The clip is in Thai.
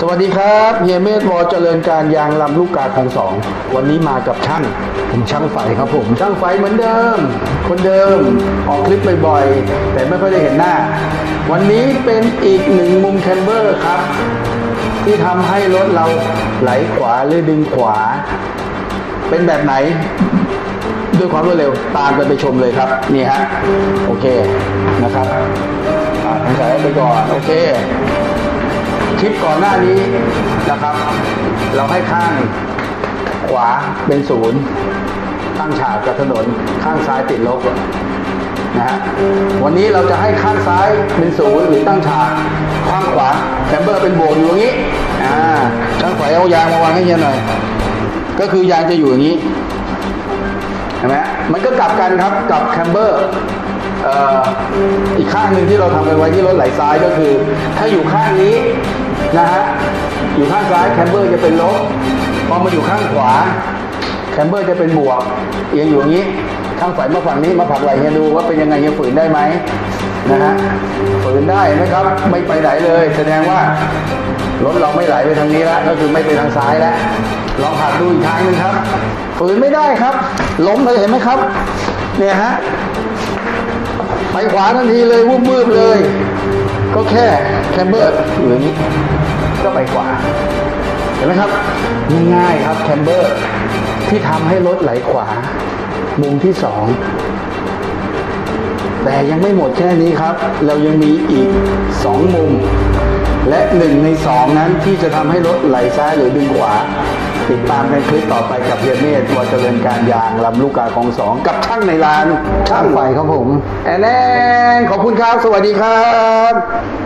สวัสดีครับเฮียเมธวอเจริญการยางลำลูกกาของสอง วันนี้มากับช่างผมช่างไฟครับผม ช่างไฟเหมือนเดิม คนเดิมออกคลิปบ่อยๆ แต่ไม่ค่อยได้เห็นหน้า วันนี้เป็นอีกหนึ่งมุมแคมเบอร์ครับ ที่ทำให้รถเราไหลขวาหรือดึงขวา เป็นแบบไหน ด้วยความรวดเร็วตามกันไปชมเลยครับ นี่ฮะ โอเคนะครับอ่าใส่ไปก่อน โอเคค ลิปก่อนหน้านี้นะครับ เราให้ข้างขวาเป็นศูนย์ตั้งฉากกับถนนข้างซ้ายติดลบนะฮะวันนี้เราจะให้ข้างซ้ายเป็นศูนย์หรือตั้งฉากข้างขวาแคมเบอร์เป็นบวกอยู่อย่างนี้อ่าช่างไฟเอายางมาวางให้เฮียหน่อยก็คือยางจะอยู่อย่างนี้เห็นไหมมันก็กลับกันครับกับแคมเบอร์อีกข้างหนึ่งที่เราทำกันไว้ที่รถไหลซ้ายก็คือ ถ้าอยู่ข้างนี้ นะฮะ อยู่ข้างซ้ายแคมเบอร์จะเป็นลบ พอมาอยู่ข้างขวา แคมเบอร์จะเป็นบวก เอียงอยู่อย่างนี้ ข้างฝ่ายมาฝั่งนี้มาผลักไหลเฮียดูว่าเป็นยังไงเฮียฝืนได้ไหมนะฮะ ฝืนได้ไหมครับ ไม่ไปไหนเลย แสดงว่ารถเราไม่ไหลไปทางนี้แล้ว ก็คือไม่ไปทางซ้ายแล้วลองผลักดูอีกทางหนึ่งครับ ฝืนไม่ได้ครับ ล้มเลยเห็นไหมครับ เนี่ยฮะ ไปขวาทันทีเลยวุบมืบเลย ก็แค่แคมเบอร์อยู่อย่างนี้ก็ไปขวาเห็นไหมครับง่ายๆครับแคมเบอร์ที่ทำให้รถไหลขวา มุมที่สองแต่ยังไม่หมดแค่นี้ครับ เรายังมีอีกสองมุม และหนึ่งในสองนั้นที่จะทำให้รถไหลซ้ายหรือดึงขวา ติดตามกันคลิปต่อไปกับเฮียเมธตัวเจริญการยางลำลูกกาของสองกับช่างในร้านช่างไฟครับผมแอนแอนขอบคุณครับ สวัสดีครับ